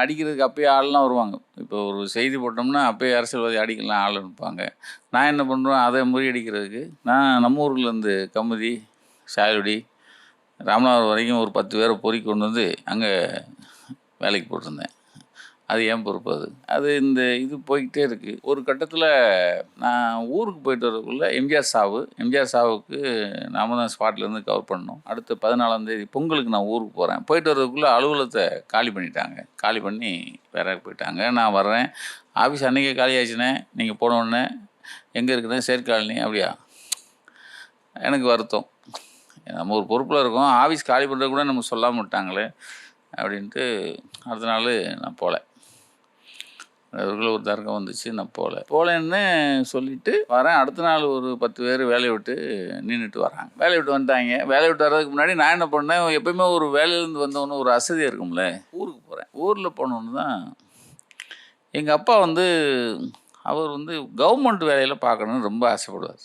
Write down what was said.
அடிக்கிறதுக்கு அப்பயே ஆள்லாம் வருவாங்க. இப்போ ஒரு செய்தி போட்டோம்னா அப்பயே அரசியல்வாதி அடிக்கலாம் ஆள் அனுப்பாங்க நான் என்ன பண்ணுறேன் அதை முறியடிக்கிறதுக்கு நான் நம்ம ஊர்லேருந்து கமுதி சாயலுடி ராமநாதபுரம் வரைக்கும் ஒரு பத்து பேரை பொறி கொண்டு வந்து அங்கே வேலைக்கு போட்டிருந்தேன். அது ஏன் பொறுப்பு அது? அது இந்த இது போய்கிட்டே இருக்குது ஒரு கட்டத்தில் நான் ஊருக்கு போயிட்டு வரதுக்குள்ளே எம்ஜிஆர் சாவு எம்ஜிஆர் சாவுக்கு நாம தான் ஸ்பாட்லேருந்து கவர் பண்ணோம் அடுத்து பதினாலாம் தேதி பொங்கலுக்கு நான் ஊருக்கு போகிறேன் போயிட்டு வர்றதுக்குள்ளே அலுவலகத்தை காலி பண்ணிட்டாங்க. காலி பண்ணி வேற போயிட்டாங்க? நான் வர்றேன். ஆஃபீஸ் அன்றைக்கே காலி நீங்கள் போன உடனே எங்கே இருக்குன்னு சேர்க்காலனி அப்படியா? எனக்கு வருத்தம். நம்ம ஒரு பொறுப்பில் இருக்கோம். ஆஃபீஸ் காலி பண்ணுறது கூட நம்ம சொல்லாமல் விட்டாங்களே அப்படின்ட்டு அடுத்த நாள் நான் போகல அவர்கள் ஒரு தர்க்கம் வந்துச்சு நான் போகல போகலன்னு சொல்லிட்டு வரேன். அடுத்த நாள் ஒரு பத்து பேர் வேலையை விட்டு நின்றுட்டு வராங்க. வேலையை விட்டு வந்துட்டாங்க. வேலையை விட்டு வர்றதுக்கு முன்னாடி நான் என்ன பண்ணேன்? எப்பயுமே ஒரு வேலையிலேருந்து வந்தவொன்னு ஒரு அசதியாக இருக்கும்ல ஊருக்கு போகிறேன் ஊரில் போனோன்னு தான் எங்கள் அப்பா வந்து அவர் வந்து கவர்மெண்ட் வேலையில் பார்க்கணுன்னு ரொம்ப ஆசைப்படுவார்.